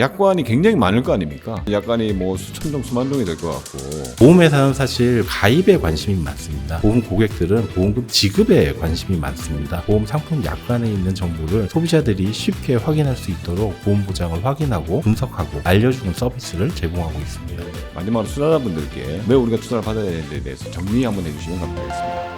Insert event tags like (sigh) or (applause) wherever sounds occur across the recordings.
약관이 굉장히 많을 거 아닙니까? 약관이 뭐 수천 종, 수만 종이 될 것 같고. 보험회사는 사실 가입에 관심이 많습니다. 보험 고객들은 보험금 지급에 관심이 많습니다. 보험 상품 약관에 있는 정보를 소비자들이 쉽게 확인할 수 있도록 보험 보장을 확인하고 분석하고 알려주는 서비스를 제공하고 있습니다. 마지막으로 투자자분들께 왜 우리가 투자를 받아야 되는지에 대해서 정리 한번 해주시면 감사하겠습니다.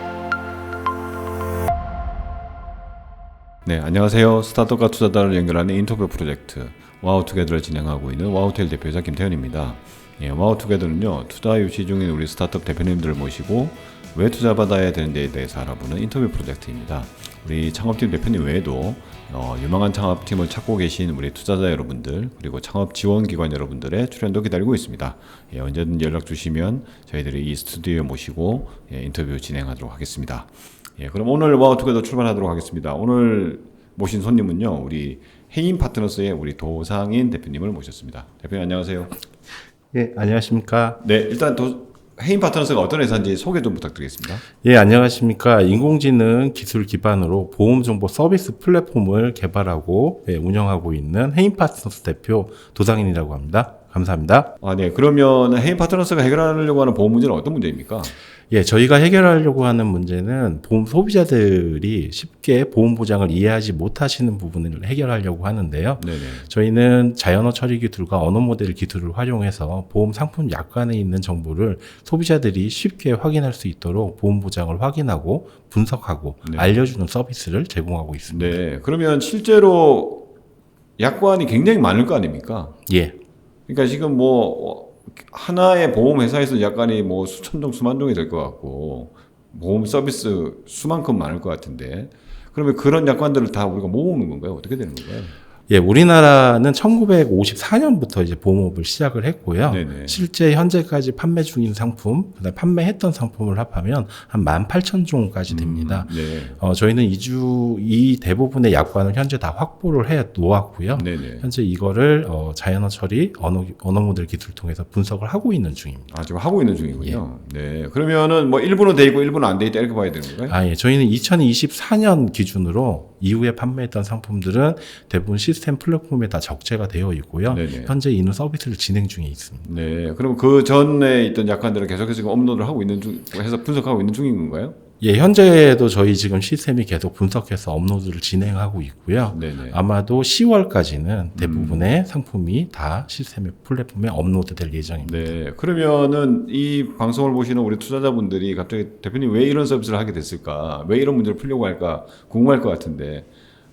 네, 안녕하세요. 스타트업과 투자자를 연결하는 인터뷰 프로젝트 와우투게더를 진행하고 있는 와우텔 대표이사 김태현입니다. 예, 와우투게더는요 투자 유치 중인 우리 스타트업 대표님들을 모시고 왜 투자 받아야 되는지에 대해서 알아보는 인터뷰 프로젝트입니다. 우리 창업팀 대표님 외에도 어, 유망한 창업팀을 찾고 계신 우리 투자자 여러분들 그리고 창업 지원 기관 여러분들의 출연도 기다리고 있습니다. 예, 언제든 연락 주시면 저희들이 이 스튜디오에 모시고 예, 인터뷰 진행하도록 하겠습니다. 예, 그럼 오늘 와우투게더 출발하도록 하겠습니다. 오늘 모신 손님은요, 우리 해인 파트너스의 우리 도상인 대표님을 모셨습니다. 대표님 안녕하세요. 예, 안녕하십니까? 네, 일단 도, 해인 파트너스가 어떤 회사인지 소개 좀 부탁드리겠습니다. 예, 안녕하십니까? 인공지능 기술 기반으로 보험 정보 서비스 플랫폼을 개발하고 예, 운영하고 있는 해인 파트너스 대표 도상인이라고 합니다. 감사합니다. 아, 네. 그러면 해인 파트너스가 해결하려고 하는 보험 문제는 어떤 문제입니까? 예, 저희가 해결하려고 하는 문제는 보험 소비자들이 쉽게 보험 보장을 이해하지 못하시는 부분을 해결하려고 하는데요. 네네. 저희는 자연어 처리 기술과 언어 모델 기술을 활용해서 보험 상품 약관에 있는 정보를 소비자들이 쉽게 확인할 수 있도록 보험 보장을 확인하고 분석하고 네. 알려주는 서비스를 제공하고 있습니다. 네. 그러면 실제로 약관이 굉장히 많을 거 아닙니까? 예, 그러니까 지금 뭐 어, 하나의 보험 회사에서 약관이 뭐 수천 종, 수만 종이 될 것 같고 보험 서비스 수만큼 많을 것 같은데 그러면 그런 약관들을 다 우리가 모으는 건가요? 어떻게 되는 건가요? 예, 우리나라는 1954년부터 이제 보험업을 시작을 했고요. 네네. 실제 현재까지 판매 중인 상품, 그다음 판매했던 상품을 합하면 한 18,000종까지 됩니다. 음, 네. 어, 저희는 이주 이 대부분의 약관을 현재 다 확보를 해 놓았고요. 네네. 현재 이거를 어, 자연어 처리 언어 언어 모델 기술을 통해서 분석을 하고 있는 중입니다. 아, 지금 하고 있는 중이군요. 네. 그러면은 뭐 일부는 돼 있고 일부는 안 돼 있다 이렇게 봐야 되는 건가요? 아, 예. 저희는 2024년 기준으로 이후에 판매했던 상품들은 대부분 시 스템 플랫폼에 다 적재가 되어 있고요. 네네. 현재 이는 서비스를 진행 중에 있습니다. 네. 그럼 그 전에 있던 약관들을 계속해서 지금 업로드를 하고 있는 중, 해서 분석하고 있는 중인 건가요? 예, 현재도 저희 지금 시스템이 계속 분석해서 업로드를 진행하고 있고요. 네네. 아마도 10월까지는 대부분의 상품이 다 시스템의 플랫폼에 업로드될 예정입니다. 네. 그러면은 이 방송을 보시는 우리 투자자분들이 갑자기 대표님 왜 이런 서비스를 하게 됐을까? 왜 이런 문제를 풀려고 할까? 궁금할 것 같은데.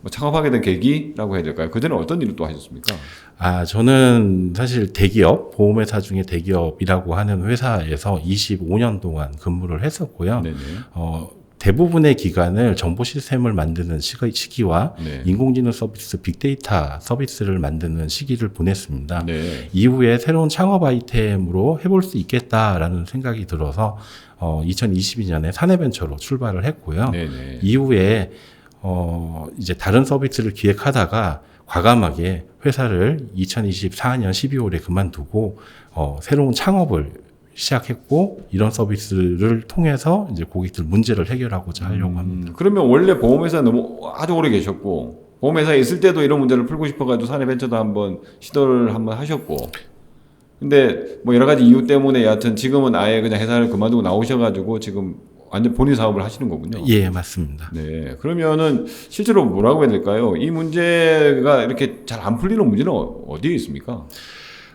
뭐 창업하게 된 계기라고 해야 될까요? 그전에 어떤 일을 또 하셨습니까? 아, 저는 사실 대기업, 보험회사 중에 대기업이라고 하는 회사에서 25년 동안 근무를 했었고요. 네네. 어, 대부분의 기간을 정보 시스템을 만드는 시기, 시기와 네. 인공지능 서비스, 빅데이터 서비스를 만드는 시기를 보냈습니다. 네. 이후에 새로운 창업 아이템으로 해볼 수 있겠다라는 생각이 들어서 어, 2022년에 사내벤처로 출발을 했고요. 네네. 이후에 어, 이제 다른 서비스를 기획하다가 과감하게 회사를 2024년 12월에 그만두고 어, 새로운 창업을 시작했고 이런 서비스를 통해서 이제 고객들 문제를 해결하고자 하려고 합니다. 음, 그러면 원래 보험회사 너무 아주 오래 계셨고 보험회사에 있을 때도 이런 문제를 풀고 싶어가지고 사내벤처도 한번 시도를 한번 하셨고 근데 뭐 여러 가지 이유 때문에 여하튼 지금은 아예 그냥 회사를 그만두고 나오셔가지고 지금 완전 본인 사업을 하시는 거군요. 예, 맞습니다. 네. 그러면은 실제로 뭐라고 해야 될까요? 이 문제가 이렇게 잘 안 풀리는 문제는 어- 어디에 있습니까?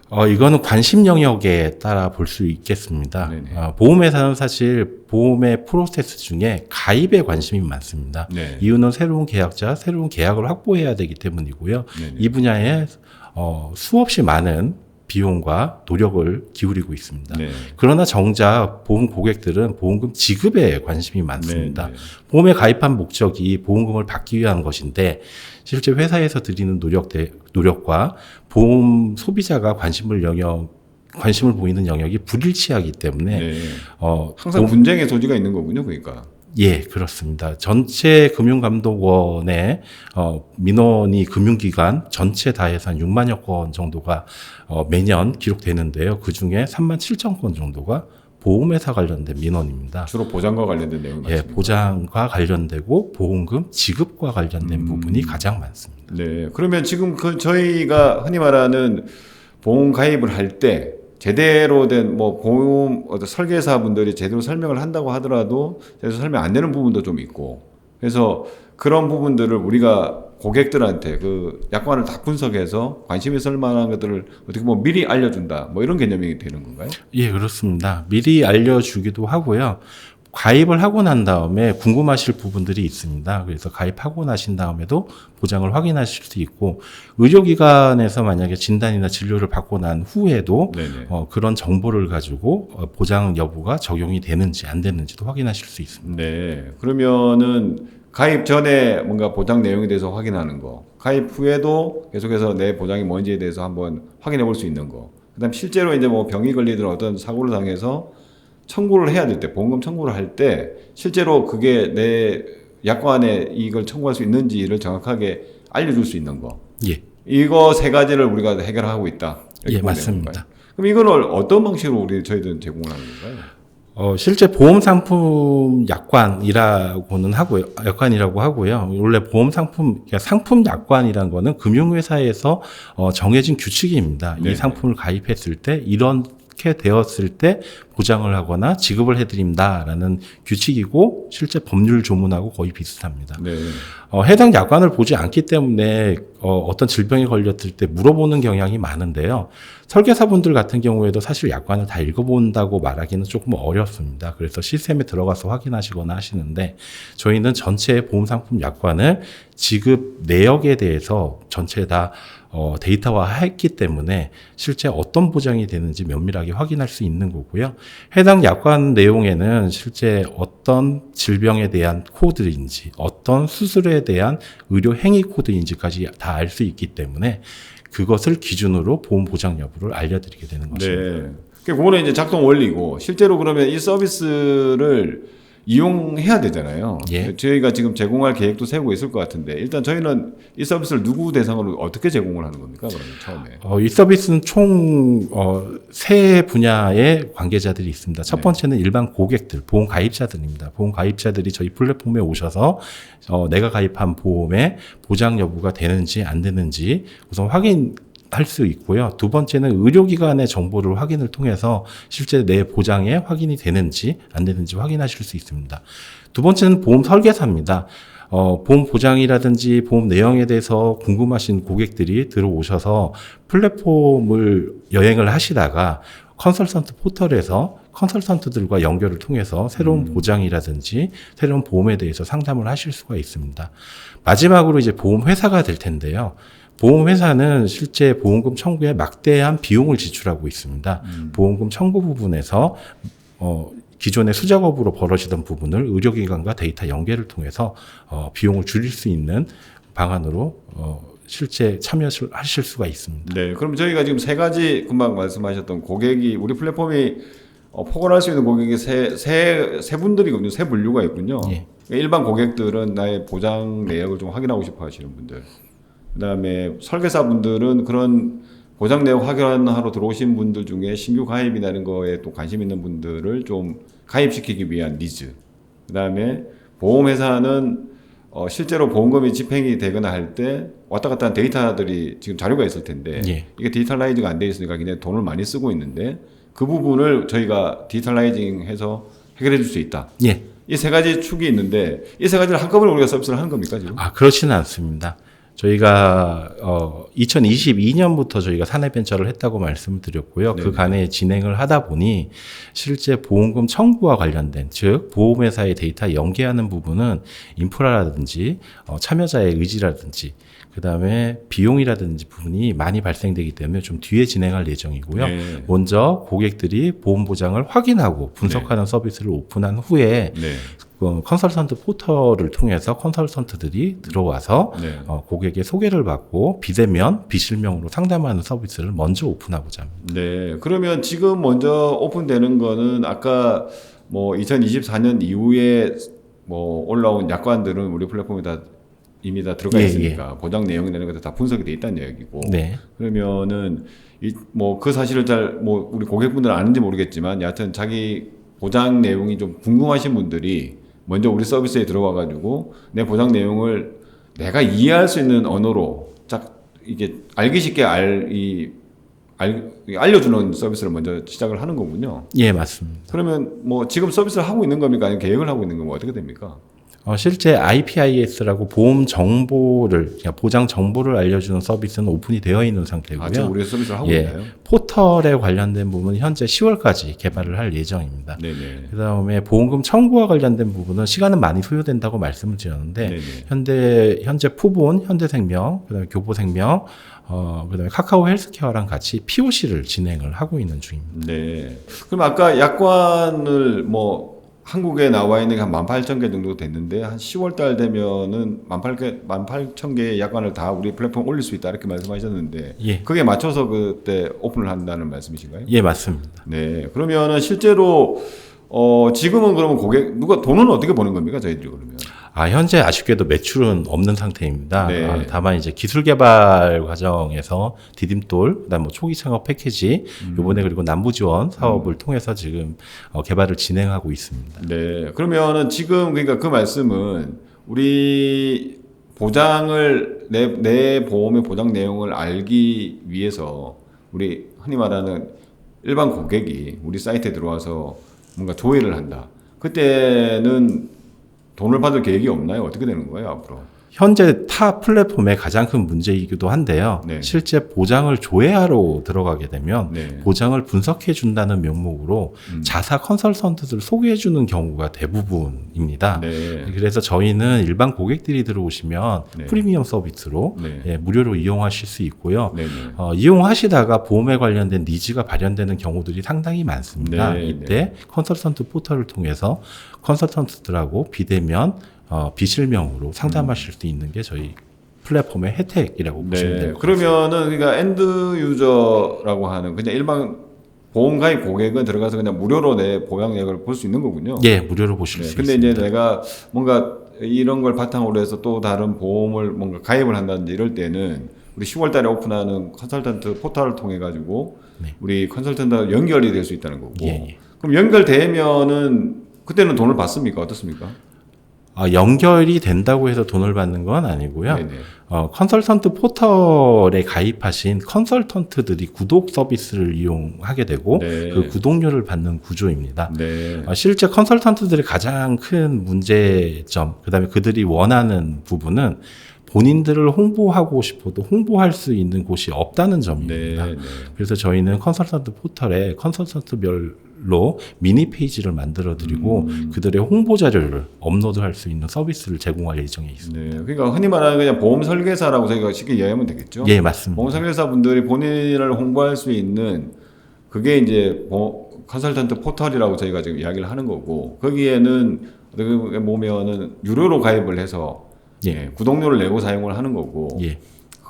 어, 이거는 관심 영역에 따라 볼 수 있겠습니다. 어, 보험회사는 사실 보험의 프로세스 중에 가입에 관심이 많습니다. 네. 이유는 새로운 계약자, 새로운 계약을 확보해야 되기 때문이고요. 네네. 이 분야에 어, 수없이 많은 비용과 노력을 기울이고 있습니다. 네. 그러나 정작 보험 고객들은 보험금 지급에 관심이 많습니다. 네, 네. 보험에 가입한 목적이 보험금을 받기 위한 것인데 실제 회사에서 드리는 노력 대, 노력과 보험 소비자가 관심을 영역 관심을 보이는 영역이 불일치하기 때문에 네. 어 항상 보험- 분쟁의 소지가 있는 거군요. 그러니까. 예 그렇습니다. 전체 금융감독원의 어 민원이 금융기관 전체 다 해서 한 6만여 건 정도가 어 매년 기록되는데요. 그 중에 3만 7천 건 정도가 보험회사 관련된 민원입니다. 주로 보장과 관련된 내용 예? 보장과 관련되고 보험금 지급과 관련된 음. 부분이 가장 많습니다. 네. 그러면 지금 그 저희가 흔히 말하는 보험 가입을 할 때 제대로 된 뭐 보험 어떤 설계사분들이 제대로 설명을 한다고 하더라도 제대로 설명 안 되는 부분도 좀 있고 그래서 그런 부분들을 우리가 고객들한테 그 약관을 다 분석해서 관심 있을 만한 것들을 어떻게 보면 미리 알려준다 뭐 이런 개념이 되는 건가요? 예, 그렇습니다. 미리 알려주기도 하고요. 가입을 하고 난 다음에 궁금하실 부분들이 있습니다. 그래서 가입하고 나신 다음에도 보장을 확인하실 수 있고 의료기관에서 만약에 진단이나 진료를 받고 난 후에도. 어, 그런 정보를 가지고 어, 보장 여부가 적용이 되는지 안 되는지도 확인하실 수 있습니다. 네. 그러면은 가입 전에 뭔가 보장 내용에 대해서 확인하는 거, 가입 후에도 계속해서 내 보장이 뭔지에 대해서 한번 확인해 볼 수 있는 거. 그다음 실제로 이제 뭐 병이 걸리든 어떤 사고를 당해서 청구를 해야 될 때, 보험금 청구를 할 때 실제로 그게 내 약관에 이걸 청구할 수 있는지를 정확하게 알려줄 수 있는 거. 예, 이거 세 가지를 우리가 해결하고 있다. 예, 맞습니다. 건가요? 그럼 이거를 어떤 방식으로 우리 저희들은 제공을 하는 건가요? 어, 실제 보험 상품 약관이라고는 하고요. 약관이라고 하고요. 원래 보험 상품, 그러니까 상품 약관이라는 거는 금융회사에서 어, 정해진 규칙입니다. 네네. 이 상품을 가입했을 때 이 렇게 되었을 때 보장을 하거나 지급을 해드립니다라는 규칙이고 실제 법률 조문하고 거의 비슷합니다. 네. 어, 해당 약관을 보지 않기 때문에 어, 떤 질병에 걸렸을 때 물어보는 경향이 많은데요. 설계사분들 같은 경우에도 사실 약관을 다 읽어본다고 말하기는 조금 어렵습니다. 그래서 시스템에 들어가서 확인하시거나 하시는데 저희는 전체 보험상품 약관을 지급 내역에 대해서 전체 다 어, 데이터화했기 때문에 실제 어떤 보장이 되는지 면밀하게 확인할 수 있는 거고요. 해당 약관 내용에는 실제 어떤 질병에 대한 코드인지, 어떤 수술에 대한 의료 행위 코드인지까지 다 알 수 있기 때문에 그것을 기준으로 보험 보장 여부를 알려드리게 되는 것입니다. 네. 그 그거는 이제 작동 원리고 실제로 그러면 이 서비스를 이용해야 되잖아요. 예. 저희가 지금 제공할 계획도 세우고 있을 것 같은데 일단 저희는 이 서비스를 누구 대상으로 어떻게 제공을 하는 겁니까? 그러면 처음에. 어, 이 서비스는 총, 어, 세 분야의 관계자들이 있습니다. 첫 네. 번째는 일반 고객들, 보험 가입자들입니다. 보험 가입자들이 저희 플랫폼에 오셔서, 어, 내가 가입한 보험의 보장 여부가 되는지 안 되는지 우선 확인, 할 수 있고요. 두 번째는 의료기관의 정보를 확인을 통해서 실제 내 보장에 확인이 되는지 안 되는지 확인하실 수 있습니다. 두 번째는 보험 설계사입니다. 어, 보험 보장이라든지 보험 내용에 대해서 궁금하신 고객들이 들어오셔서 플랫폼을 여행을 하시다가 컨설턴트 포털에서 컨설턴트들과 연결을 통해서 새로운 보장이라든지 새로운 보험에 대해서 상담을 하실 수가 있습니다. 마지막으로 이제 보험 회사가 될 텐데요. 보험 회사는 실제 보험금 청구에 막대한 비용을 지출하고 있습니다. 보험금 청구 부분에서 어, 기존의 수작업으로 벌어지던 부분을 의료기관과 데이터 연계를 통해서 어, 비용을 줄일 수 있는 방안으로 어, 실제 참여하실 수가 있습니다. 네. 그럼 저희가 지금 세 가지 금방 말씀하셨던 고객이 우리 플랫폼이 어, 포괄할 수 있는 고객이 세, 세, 세 분들이거든요. 세 분류가 있군요. 예. 일반 고객들은 나의 보장 내역을 좀 확인하고 싶어 하시는 분들. 그다음에 설계사분들은 그런 보장 내역 확인하러 들어오신 분들 중에 신규 가입이나 이런 거에 또 관심 있는 분들을 좀 가입시키기 위한 니즈. 그다음에 보험회사는 어, 실제로 보험금이 집행이 되거나 할 때 왔다 갔다 한 데이터들이 지금 자료가 있을 텐데 예. 이게 디지털라이즈가 안 돼 있으니까 굉장히 돈을 많이 쓰고 있는데 그 부분을 저희가 디지털라이징해서 해결해 줄 수 있다. 예. 이 세 가지 축이 있는데 이 세 가지를 한꺼번에 우리가 서비스를 하는 겁니까 지금? 아, 그렇지는 않습니다. 저희가 어 2022년부터 저희가 사내 벤처를 했다고 말씀을 드렸고요. 네네. 그 간에 진행을 하다 보니 실제 보험금 청구와 관련된 즉 보험회사의 데이터 연계하는 부분은 인프라라든지 어, 참여자의 의지라든지 그다음에 비용이라든지 부분이 많이 발생되기 때문에 좀 뒤에 진행할 예정이고요. 네. 먼저 고객들이 보험 보장을 확인하고 분석하는 서비스를 오픈한 후에 네. 그 컨설턴트 포털을 통해서 컨설턴트들이 들어와서 네. 어, 고객의 소개를 받고 비대면, 비실명으로 상담하는 서비스를 먼저 오픈하고자 합니다. 네. 그러면 지금 먼저 오픈되는 거는 아까 뭐 2024년 이후에 뭐 올라온 약관들은 우리 플랫폼에 다 이미 다 들어가 예, 있으니까 보장 내용이나 이런 것도 다 분석이 돼 있다는 얘기고. 네. 그러면은 이뭐그 사실을 잘 뭐 우리 고객분들은 아는지 모르겠지만 여하튼 자기 보장 내용이 좀 궁금하신 분들이 먼저 우리 서비스에 들어와 가지고 내 보장 내용을 내가 이해할 수 있는 언어로 딱 이게 알기 쉽게 알이 알, 알려주는 서비스를 먼저 시작을 하는 거군요. 예, 맞습니다. 그러면 뭐 지금 서비스를 하고 있는 겁니까? 아니면 계획을 하고 있는 겁니까? 어떻게 됩니까? 어, 실제 IPIS라고 보험 정보를, 보장 정보를 알려주는 서비스는 오픈이 되어 있는 상태고요. 아, 지금 우리 서비스를 하고 예. 있나요? 포 털에 관련된 부분은 현재 10월까지 개발을 할 예정입니다. 네네. 그 다음에 보험금 청구와 관련된 부분은 시간은 많이 소요된다고 말씀을 드렸는데, 네네. 현대, 현재 푸본, 현대생명, 그 다음에 교보생명, 어, 그 다음에 카카오 헬스케어랑 같이 POC를 진행을 하고 있는 중입니다. 네. 그럼 아까 약관을 뭐 한국에 나와 있는 게 한 18,000개 정도 됐는데 한 10월 달 되면은 18,000개 18,000개의 약관을 다 우리 플랫폼 올릴 수 있다 이렇게 말씀하셨는데 예. 그게 맞춰서 그때 오픈을 한다는 말씀이신가요? 예, 맞습니다. 네. 그러면은 실제로 어 지금은 그러면 고객 누가 돈은 어떻게 버는 겁니까? 저희들이 그러면. 아, 현재 아쉽게도 매출은 없는 상태입니다. 네. 아, 다만 이제 기술 개발 과정에서 디딤돌, 그다음 뭐 초기 창업 패키지, 음. 요번에 그리고 남부 지원 사업을 통해서 지금 어, 개발을 진행하고 있습니다. 네. 그러면은 지금 그러니까 그 말씀은 우리 보장을 내, 내 보험의 보장 내용을 알기 위해서 우리 흔히 말하는 일반 고객이 우리 사이트에 들어와서 뭔가 조회를 한다. 그때는 돈을 받을 계획이 없나요? 어떻게 되는 거예요, 앞으로? 현재 타 플랫폼의 가장 큰 문제이기도 한데요. 네. 실제 보장을 조회하러 들어가게 되면 네. 보장을 분석해 준다는 명목으로 음. 자사 컨설턴트를 소개해 주는 경우가 대부분입니다. 네. 그래서 저희는 일반 고객들이 들어오시면 네. 프리미엄 서비스로 네. 예, 무료로 이용하실 수 있고요. 네. 네. 어, 이용하시다가 보험에 관련된 니즈가 발현되는 경우들이 상당히 많습니다. 네, 이때 컨설턴트 포털을 통해서 컨설턴트들하고 비대면 어, 비실명으로 상담하실 수 있는 게 저희 플랫폼의 혜택이라고 보시면 네. 될것 같습니다. 그러면은 그러니까 엔드 유저라고 하는 그냥 일반 보험 가입 고객은 들어가서 그냥 무료로 내 보양 내역을 볼 수 있는 거군요. 예, 무료로 보실 네. 수 근데 있습니다. 이제 내가 뭔가 이런 걸 바탕으로 해서 또 다른 보험을 뭔가 가입을 한다든지 이럴 때는 우리 10월 달에 오픈하는 컨설턴트 포털을 통해 가지고 네. 우리 컨설턴트와 연결이 될 수 있다는 거고. 예, 예. 그럼 연결되면은 그때는 돈을 받습니까? 어떻습니까? 어, 연결이 된다고 해서 돈을 받는 건 아니고요. 네네. 어, 컨설턴트 포털에 가입하신 컨설턴트들이 구독 서비스를 이용하게 되고 네. 그 구독료를 받는 구조입니다. 네. 어, 실제 컨설턴트들의 가장 큰 문제점, 그다음에 그들이 원하는 부분은 본인들을 홍보하고 싶어도 홍보할 수 있는 곳이 없다는 점입니다. 네. 네. 그래서 저희는 컨설턴트 포털에 컨설턴트별 로 미니 페이지를 만들어 드리고 음. 그들의 홍보 자료를 업로드할 수 있는 서비스를 제공할 예정에 있습니다. 네. 그러니까 흔히 말하는 그냥 보험 설계사라고 저희가 쉽게 이해하면 되겠죠. 예, 맞습니다. 보험 설계사 분들이 본인을 홍보할 수 있는 그게 이제 보- 컨설턴트 포털이라고 저희가 지금 이야기를 하는 거고 거기에는 어떻게 보면은 유료로 가입을 해서 예. 예, 구독료를 내고 사용을 하는 거고 예.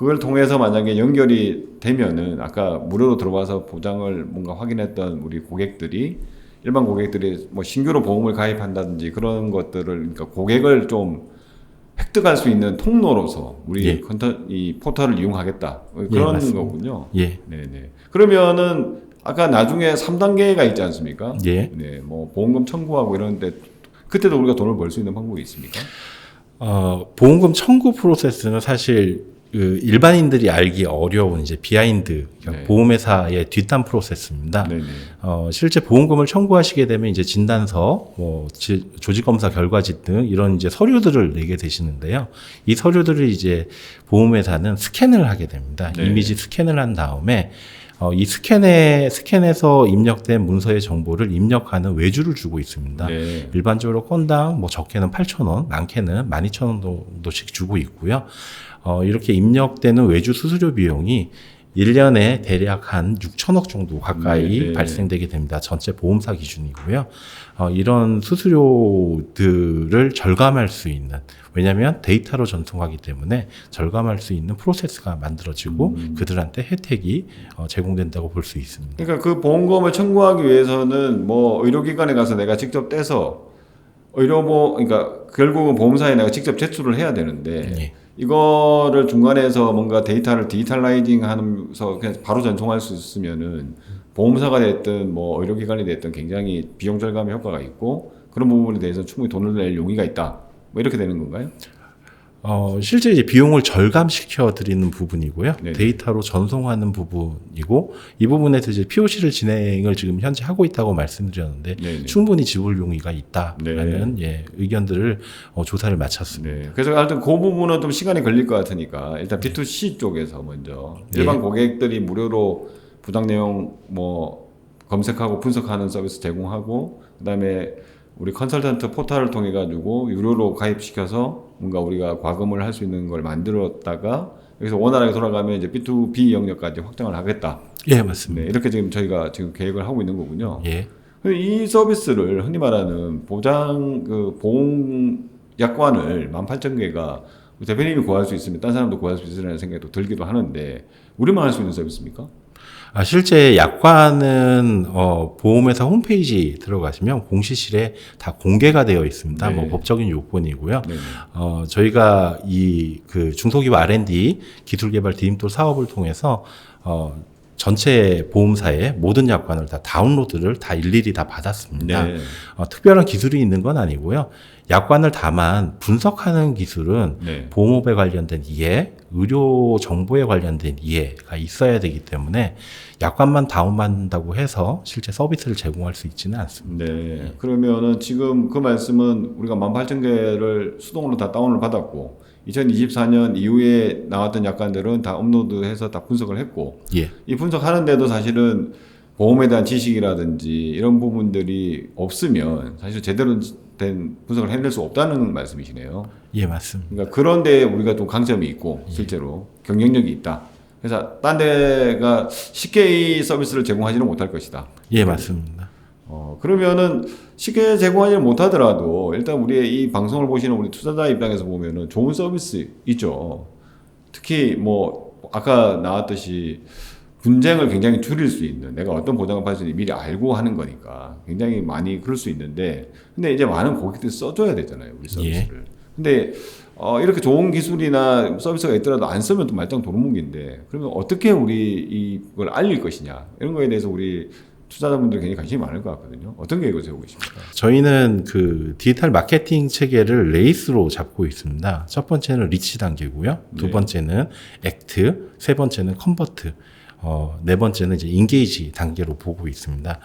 그걸 통해서 만약에 연결이 되면은 아까 무료로 들어와서 보장을 뭔가 확인했던 우리 고객들이 일반 고객들이 뭐 신규로 보험을 가입한다든지 그런 것들을 그러니까 고객을 좀 획득할 수 있는 통로로서 우리 예. 컨터 이 포털을 이용하겠다 예, 그런 맞습니다. 거군요. 예. 네네. 그러면은 아까 나중에 3단계가 있지 않습니까? 예. 네, 뭐 보험금 청구하고 이러는데 그때도 우리가 돈을 벌 수 있는 방법이 있습니까? 어, 보험금 청구 프로세스는 사실 그 일반인들이 알기 어려운 이제 비하인드 그러니까 네. 보험회사의 뒷단 프로세스입니다. 네네. 어, 실제 보험금을 청구하시게 되면 이제 진단서, 뭐 지- 조직 검사 결과지 등 이런 이제 서류들을 내게 되시는데요. 이 서류들을 이제 보험회사는 스캔을 하게 됩니다. 네. 이미지 스캔을 한 다음에 어, 이 스캔에 스캔에서 입력된 문서의 정보를 입력하는 외주를 주고 있습니다. 네. 일반적으로 건당 뭐 적게는 8,000원, 많게는 12,000원 정도씩 주고 있고요. 어, 이렇게 입력되는 외주 수수료 비용이 1년에 대략 한 6천억 정도 가까이 네, 네. 발생되게 됩니다. 전체 보험사 기준이고요. 어, 이런 수수료들을 절감할 수 있는, 왜냐하면 데이터로 전송하기 때문에 절감할 수 있는 프로세스가 만들어지고 음. 그들한테 혜택이 어, 제공된다고 볼 수 있습니다. 그러니까 그 보험금을 청구하기 위해서는 뭐 의료기관에 가서 내가 직접 떼서 의료보 그러니까 결국은 보험사에 내가 직접 제출을 해야 되는데 예. 이거를 중간에서 뭔가 데이터를 디지털라이징 하면서 그냥 바로 전송할 수 있으면은 보험사가 됐든 뭐 의료기관이 됐든 굉장히 비용 절감 효과가 있고 그런 부분에 대해서 충분히 돈을 낼 용의가 있다. 뭐 이렇게 되는 건가요? 어, 실제 이제 비용을 절감시켜 드리는 부분이고요. 네네. 데이터로 전송하는 부분이고 이 부분에서 이제 POC를 진행을 지금 현재 하고 있다고 말씀드렸는데 네네. 충분히 지불 용의가 있다라는 예, 의견들을 어, 조사를 마쳤습니다. 네. 그래서 하여튼 그 부분은 좀 시간이 걸릴 것 같으니까 일단 B2C 쪽에서 먼저 일반 고객들이 무료로 부당 내용 뭐 검색하고 분석하는 서비스 제공하고 그다음에 우리 컨설턴트 포털을 통해 가지고 유료로 가입시켜서 뭔가 우리가 과금을 할 수 있는 걸 만들었다가 여기서 원활하게 돌아가면 이제 B2B 영역까지 확장을 하겠다. 예, 맞습니다. 네, 이렇게 지금 저희가 지금 계획을 하고 있는 거군요. 예. 이 서비스를 흔히 말하는 보장 그 보험 약관을 18,000개가 대표님이 구할 수 있으면 딴 사람도 구할 수 있으라는 생각도 들기도 하는데 우리만 할 수 있는 서비스입니까? 아, 실제 약관은 어, 보험회사 홈페이지 들어가시면 공시실에 다 공개가 되어 있습니다. 네. 뭐 법적인 요건이고요. 네. 어, 저희가 이 그 중소기업 R&D 기술개발 디딤돌 사업을 통해서 어, 전체 보험사의 모든 약관을 다 다운로드를 다 일일이 다 받았습니다. 네. 어, 특별한 기술이 있는 건 아니고요. 약관을 다만 분석하는 기술은 네. 보험업에 관련된 이해, 의료 정보에 관련된 이해가 있어야 되기 때문에 약관만 다운받는다고 해서 실제 서비스를 제공할 수 있지는 않습니다. 네. 그러면은 지금 그 말씀은 우리가 18,000개를 수동으로 다 다운을 받았고 2024년 이후에 나왔던 약관들은 다 업로드해서 다 분석을 했고 예, 이 분석하는데도 사실은 보험에 대한 지식이라든지 이런 부분들이 없으면 사실 제대로 된 분석을 해낼 수 없다는 말씀이시네요. 예 맞습니다. 그러니까 그런데 우리가 좀 강점이 있고 실제로 경쟁력이 있다. 그래서 딴 데가 쉽게 이 서비스를 제공하지는 못할 것이다. 예 맞습니다. 어, 그러면은 쉽게 제공하지 못하더라도 일단 우리의 이 방송을 보시는 우리 투자자 입장에서 보면은 좋은 서비스 있죠. 특히 뭐 아까 나왔듯이 분쟁을 굉장히 줄일 수 있는 내가 어떤 보장을 받을 수 있는지 미리 알고 하는 거니까 굉장히 많이 그럴 수 있는데 근데 이제 많은 고객들이 써줘야 되잖아요 우리 서비스를. 근데 어, 이렇게 좋은 기술이나 서비스가 있더라도 안 쓰면 또 말짱 도루묵인데 그러면 어떻게 우리 이걸 알릴 것이냐 이런 거에 대해서 우리 투자자분들이 굉장히 관심이 많을 것 같거든요. 어떤 계획을 세우고 계십니까? 저희는 그 디지털 마케팅 체계를 레이스로 잡고 있습니다. 첫 번째는 리치 단계고요. 두 네. 번째는 액트, 세 번째는 컨버트, 어, 네 번째는 이제 인게이지 단계로 보고 있습니다.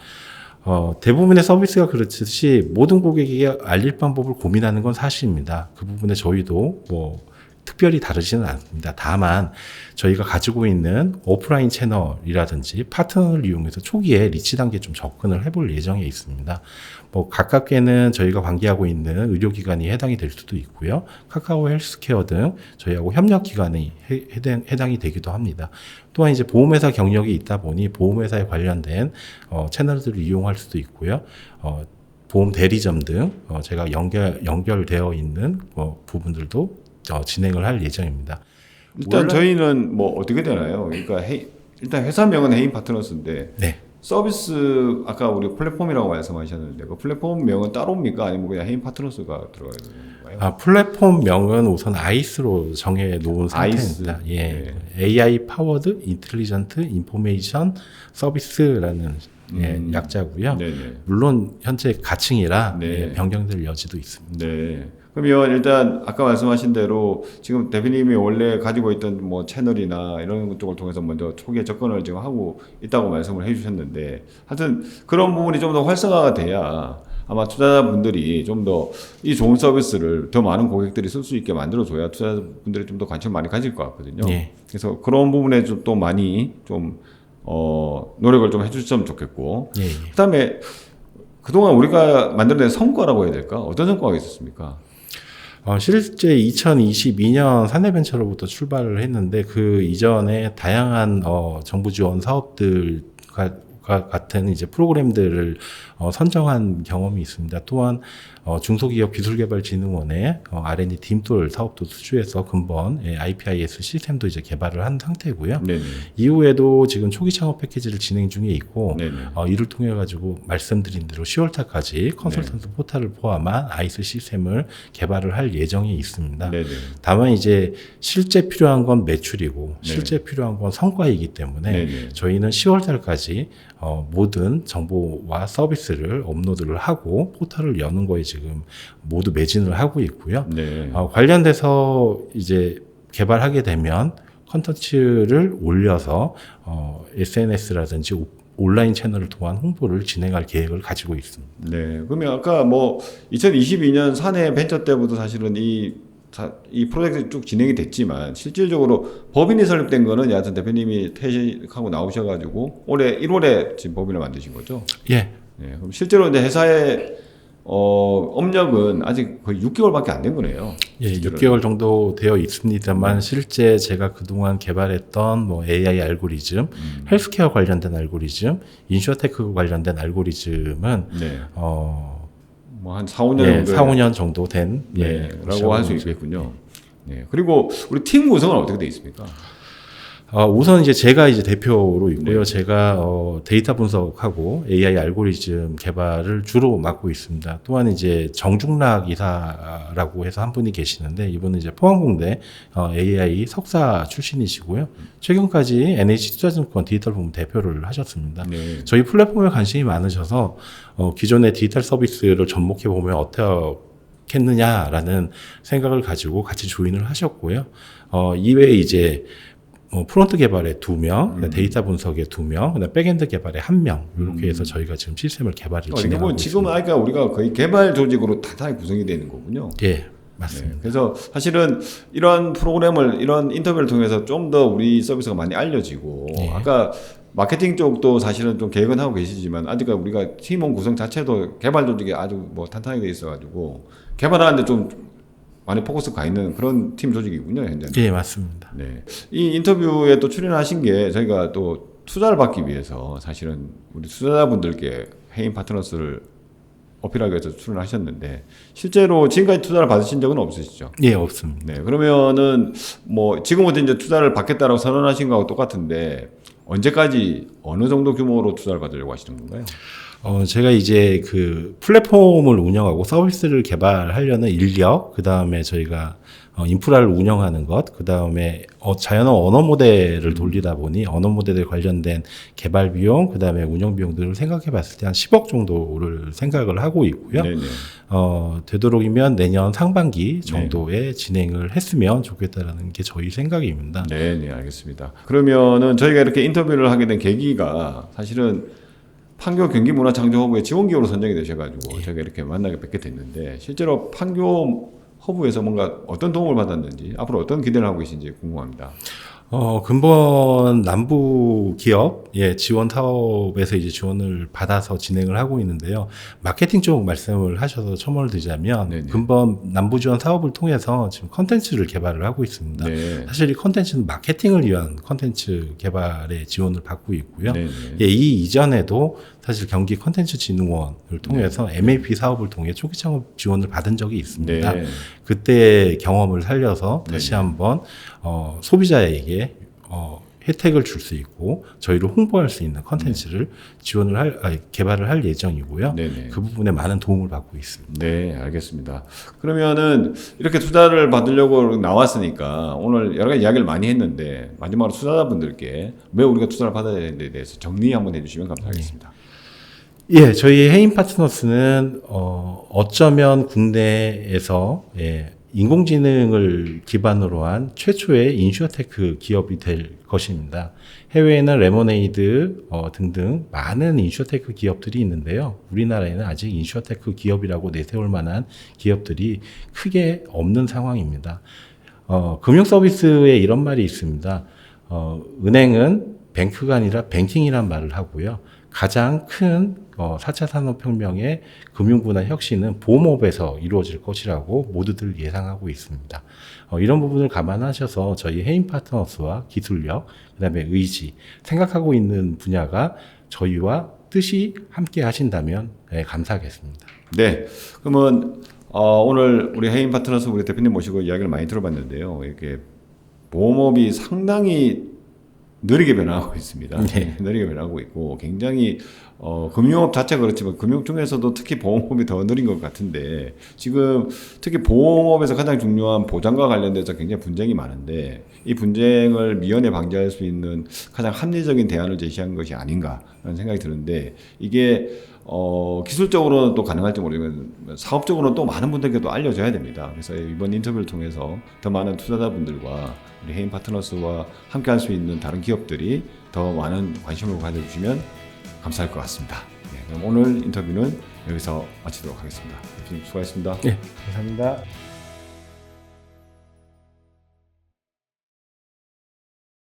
어, 대부분의 서비스가 그렇듯이 모든 고객에게 알릴 방법을 고민하는 건 사실입니다. 그 부분에 저희도 뭐 특별히 다르지는 않습니다. 다만 저희가 가지고 있는 오프라인 채널이라든지 파트너를 이용해서 초기에 리치 단계 좀 접근을 해볼 예정에 있습니다. 뭐 가깝게는 저희가 관계하고 있는 의료기관이 해당이 될 수도 있고요. 카카오 헬스케어 등 저희하고 협력기관이 해- 해당, 해당이 되기도 합니다. 또한 이제 보험회사 경력이 있다 보니 보험회사에 관련된 어, 채널들을 이용할 수도 있고요. 어, 보험 대리점 등 어, 제가 연결 연결되어 있는 어, 부분들도 어, 진행을 할 예정입니다. 일단 원래- 저희는 뭐 어떻게 되나요? 그러니까 헤, 일단 회사명은 해인 파트너스인데 네. 서비스 아까 우리 플랫폼이라고 말씀하셨는데 그 플랫폼 명은 따로입니까? 아니면 그냥 해인 파트너스가 들어가야 되는 건가요? 아, 플랫폼 명은 우선 아이스로 정해 놓은 아이스. 상태입니다. 예. 네. AI 파워드 인텔리전트 인포메이션 서비스라는 예, 음. 약자고요. 네네. 물론 현재 가칭이라 네. 예, 변경될 여지도 있습니다. 네. 그러면 일단 아까 말씀하신 대로 지금 대표님이 원래 가지고 있던 뭐 채널이나 이런 쪽을 통해서 먼저 초기에 접근을 지금 하고 있다고 말씀을 해주셨는데 하여튼 그런 부분이 좀 더 활성화가 돼야 아마 투자자분들이 좀 더 이 좋은 서비스를 더 많은 고객들이 쓸 수 있게 만들어줘야 투자자분들이 좀 더 관심을 많이 가질 것 같거든요. 예. 그래서 그런 부분에 좀 또 많이 좀 어, 노력을 좀 해주셨으면 좋겠고 예, 예. 그 다음에 그동안 우리가 만들어낸 성과라고 해야 될까? 어떤 성과가 있었습니까? 어, 실제 2022년 사내벤처로부터 출발을 했는데 그 이전에 다양한 어, 정부 지원 사업들과 과 같은 이제 프로그램들을 어, 선정한 경험이 있습니다. 또한 어, 중소기업 기술개발진흥원의 어, R&D 딤돌 사업도 수주해서 근본 예, IPIS 시스템도 이제 개발을 한 상태고요. 네네. 이후에도 지금 초기 창업 패키지를 진행 중에 있고. 어, 이를 통해 가지고 말씀드린 대로 10월달까지 컨설턴트 포탈을 포함한 아이스 시스템을 개발을 할 예정이 있습니다. 네네. 다만 이제 실제 필요한 건 매출이고 네. 실제 필요한 건 성과이기 때문에 네네. 저희는 10월달까지 어, 모든 정보와 서비스를 업로드를 하고 포털을 여는 거에 지금 모두 매진을 하고 있고요. 네. 어, 관련돼서 이제 개발하게 되면 컨텐츠를 올려서 어, SNS라든지 오- 온라인 채널을 통한 홍보를 진행할 계획을 가지고 있습니다. 네. 그러면 아까 뭐 2022년 사내 벤처 때부터 사실은 이, 자- 이 프로젝트 쭉 진행이 됐지만 실질적으로 법인이 설립된 거는 여하튼 대표님이 퇴직하고 나오셔가지고 올해 1월에 지금 법인을 만드신 거죠. 예, 네. 그럼 실제로 이제 회사의 어, 업력은 아직 거의 6개월밖에 안 된 거네요. 예, 실제로는. 6개월 정도 되어 있습니다만 실제 제가 그동안 개발했던 뭐 AI 알고리즘, 음. 헬스케어 관련된 알고리즘, 인슈어테크 관련된 알고리즘은 네. 어, 뭐 한 4, 5년 예, 정도 4, 5년 정도 된 예, 네, 라고 할 수 있겠군요. 네. 그리고 우리 팀 구성은 어떻게 돼 있습니까? 어, 우선 이제 제가 이제 대표로 있고요. 네. 제가 어, 데이터 분석하고 AI 알고리즘 개발을 주로 맡고 있습니다. 또한 이제 정중락 이사라고 해서 한 분이 계시는데 이분은 이제 포항공대 어, AI 석사 출신이시고요. 최근까지 NH 투자증권 디지털 부문 대표를 하셨습니다. 네. 저희 플랫폼에 관심이 많으셔서 어, 기존의 디지털 서비스를 접목해 보면 어떻겠느냐라는 생각을 가지고 같이 조인을 하셨고요. 어, 이외에 이제 뭐 프론트 개발에 두 명, 음. 데이터 분석에 두 명, 그다음 백엔드 개발에 한 명 이렇게 해서 저희가 지금 시스템을 개발을 어, 진행하고 뭐 지금 있습니다. 아까 우리가 거의 개발 조직으로 단단히 구성이 되는 거군요. 예, 맞습니다. 네. 그래서 사실은 이런 프로그램을 이런 인터뷰를 통해서 좀 더 우리 서비스가 많이 알려지고 네. 아까 마케팅 쪽도 사실은 좀 계획은 하고 계시지만 아직까지 우리가 팀원 구성 자체도 개발 조직이 아주 뭐 탄탄하게 돼 있어가지고 개발하는데 좀 많이 포커스 가 있는 그런 팀 조직이군요 현재. 예, 맞습니다. 네. 이 인터뷰에 또 출연하신 게 저희가 또 투자를 받기 위해서 사실은 우리 투자자분들께 해임 파트너스를 어필하기 위해서 출연하셨는데 실제로 지금까지 투자를 받으신 적은 없으시죠? 예, 없습니다. 네. 그러면은 뭐 지금부터 이제 투자를 받겠다라고 선언하신 거하고 똑같은데 언제까지 어느 정도 규모로 투자를 받으려고 하시는 건가요? 어, 제가 이제 그 플랫폼을 운영하고 서비스를 개발하려는 인력, 그 다음에 저희가 어, 인프라를 운영하는 것, 그 다음에 어, 자연어 언어 모델을 돌리다 보니 언어 모델에 관련된 개발 비용, 그 다음에 운영 비용들을 생각해 봤을 때 한 10억 정도를 생각을 하고 있고요. 네네. 어, 되도록이면 내년 상반기 정도에 진행을 했으면 좋겠다라는 게 저희 생각입니다. 네, 네, 알겠습니다. 그러면은 저희가 이렇게 인터뷰를 하게 된 계기가 사실은 판교 경기문화 창조허브의 지원기업으로 선정이 되셔가지고 저희가 이렇게 만나게 뵙게 됐는데 실제로 판교 허브에서 뭔가 어떤 도움을 받았는지 앞으로 어떤 기대를 하고 계신지 궁금합니다. 어, 근본 남부 기업, 예, 지원 사업에서 이제 지원을 받아서 진행을 하고 있는데요. 마케팅 쪽 말씀을 하셔서 첨언을 드리자면, 네네. 근본 남부 지원 사업을 통해서 지금 컨텐츠를 개발을 하고 있습니다. 네. 사실 이 컨텐츠는 마케팅을 위한 컨텐츠 개발에 지원을 받고 있고요. 네. 예, 이 이전에도 사실 경기 컨텐츠 진흥원을 통해서 네. MAP 사업을 통해 초기 창업 지원을 받은 적이 있습니다. 네. 그때 경험을 살려서 다시 네네. 한번 어, 소비자에게 어, 혜택을 줄 수 있고 저희를 홍보할 수 있는 컨텐츠를 지원을 할 아니, 개발을 할 예정이고요. 네. 네. 그 부분에 많은 도움을 받고 있습니다. 네, 알겠습니다. 그러면은 이렇게 투자를 받으려고 나왔으니까 오늘 여러 가지 이야기를 많이 했는데 마지막으로 투자자분들께 왜 우리가 투자를 받아야 되는지에 대해서 정리 한번 해주시면 감사하겠습니다. 예, 저희 해인 파트너스는 어, 어쩌면 국내에서 예, 인공지능을 기반으로 한 최초의 인슈어테크 기업이 될 것입니다. 해외에는 레모네이드 어, 등등 많은 인슈어테크 기업들이 있는데요. 우리나라에는 아직 인슈어테크 기업이라고 내세울 만한 기업들이 크게 없는 상황입니다. 어, 금융 서비스에 이런 말이 있습니다. 어, 은행은 뱅크가 아니라 뱅킹이란 말을 하고요. 가장 큰 어, 4차 산업혁명의 금융분야 혁신은 보험업에서 이루어질 것이라고 모두들 예상하고 있습니다. 어, 이런 부분을 감안하셔서 저희 해인 파트너스와 기술력, 그 다음에 의지, 생각하고 있는 분야가 저희와 뜻이 함께 하신다면 예, 감사하겠습니다. 네. 그러면 어, 오늘 우리 해인 파트너스 우리 대표님 모시고 이야기를 많이 들어봤는데요. 이렇게 보험업이 상당히 느리게 변화하고 있습니다. 네. (laughs) 느리게 변화하고 있고 굉장히 어, 금융업 자체가 그렇지만 금융 중에서도 특히 보험업이 더 느린 것 같은데 지금 특히 보험업에서 가장 중요한 보장과 관련돼서 굉장히 분쟁이 많은데 이 분쟁을 미연에 방지할 수 있는 가장 합리적인 대안을 제시한 것이 아닌가라는 생각이 드는데 이게 어, 기술적으로는 또 가능할지 모르지만 사업적으로는 또 많은 분들께 또 알려져야 됩니다. 그래서 이번 인터뷰를 통해서 더 많은 투자자분들과 우리 해인 파트너스와 함께 할 수 있는 다른 기업들이 더 많은 관심을 가져주시면 감사할 것 같습니다. 네, 그럼 오늘 인터뷰는 여기서 마치도록 하겠습니다. 수고하셨습니다. 네, 감사합니다.